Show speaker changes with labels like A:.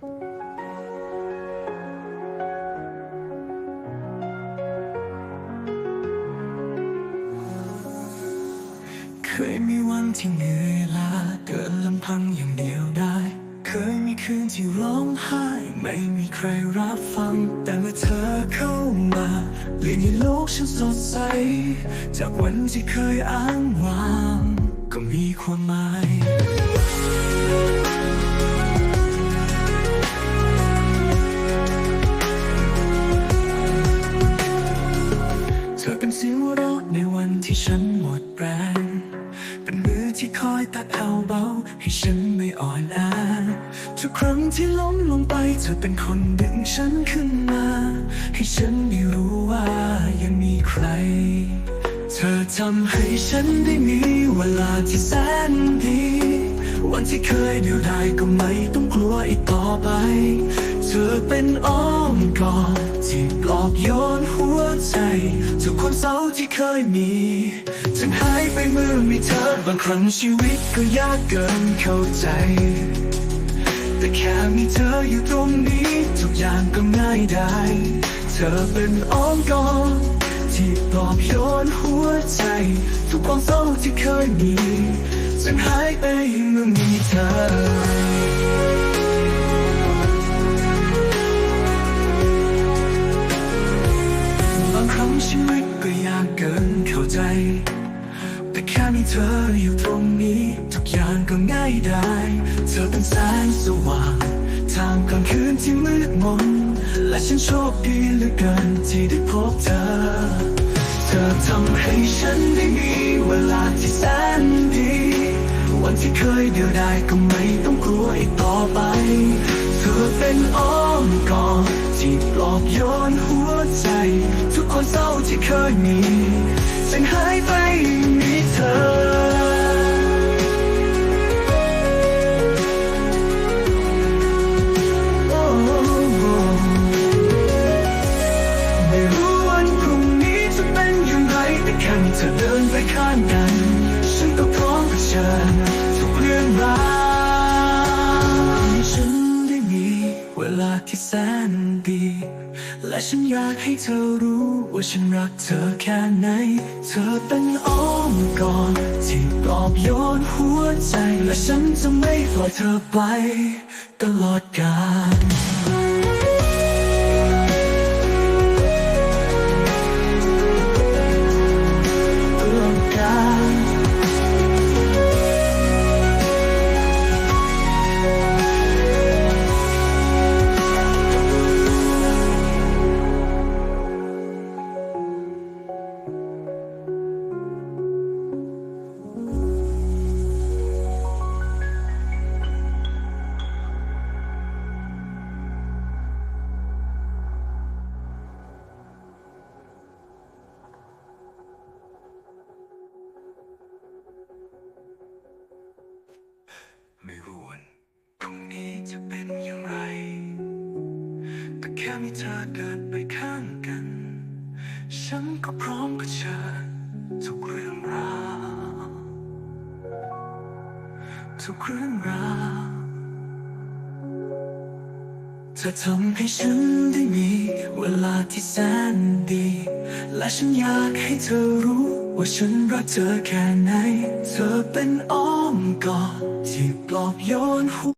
A: เคยมีวันที่เหนื่อยล้าเดินลำพังอย่างเดียวได้ เคยมีคืนที่ร้องไห้ ไม่มีใครรับฟัง แต่เมื่อเธอเข้ามาเปลี่ยนให้โลกฉันสดใส จากวันที่เคยอ้างว้าง ก็มีความหมาย เป็นเสียงหัวเราะในวันที่ฉันหมดแรง เป็นมือที่คอยตัดเอาเบา ให้ฉันไม่อ่อนแอทุกครั้งที่ล้มลงไปเธอเป็นคนดึงฉันขึ้นมา ให้ฉันได้รู้ว่ายังมีใคร เธอทำให้ฉันได้มีเวลาที่แสนดี วันที่เคยเดียวดายก็ไม่ต้องกลัวอีกต่อไป เธอเป็นอ้อมกอดที่ปลอบโยนหัวใจทุก คนเศร้าที่เคยมีจนหายไปเมื่อมีเธอบางครั้งชีวิตก็ยากเกินเข้าใจ แต่แค่มีเธออยู่ตรงนี้ ทุกอย่างก็ง่ายได้ เธอเป็นอ้อมกอดที่ปลอบโยนหัวใจ ทุกความเศร้าที่เคยมีจนหายไปเมื่อมีเธอากเกินเข้าใจ แต่แค่มีเธออยู่ตรงนี้ ทุกอย่างก็ง่ายได้ เธอเป็นแสงสว่างทางกลางคืนที่มืดมน และฉันโชคดีเหลือเกินที่ได้พบเธอ เธอทำให้ฉันได้มีเวลาที่แสนดี วันที่เคยเดียวดายก็ไม่ต้องกลัว เศร้าที่เคยมีจนหายไปมีเธอโอ้โอ้ไม่รู้วันพรุ่งนี้จะเป็นอย่างไรแต่แค่มีเธอเดินไปข้างกัน ฉันก็พร้อมเผชิญทุกเรื่องราว ฉันอยากให้เธอรู้ว่าฉันรักเธอแค่ไหน เธอเป็นอ้อมกอดที่ปลอบโยนหัวใจ และฉันจะไม่ปล่อยเธอไป ตลอดกาล ไม่รู้วันพรุ่งนี้จะเป็นอย่างไร แต่แค่มีเธอเดินไปข้างกัน ฉันก็พร้อมเผชิญทุกเรื่องราวทุกเรื่องราว เธอทำให้ฉันได้มีเวลาที่แสนดี และฉันอยากให้เธอรู้ว่าฉันรักเธอแค่ไหน เธอเป็นอ้อมกอดที่ปลอบโยนหัว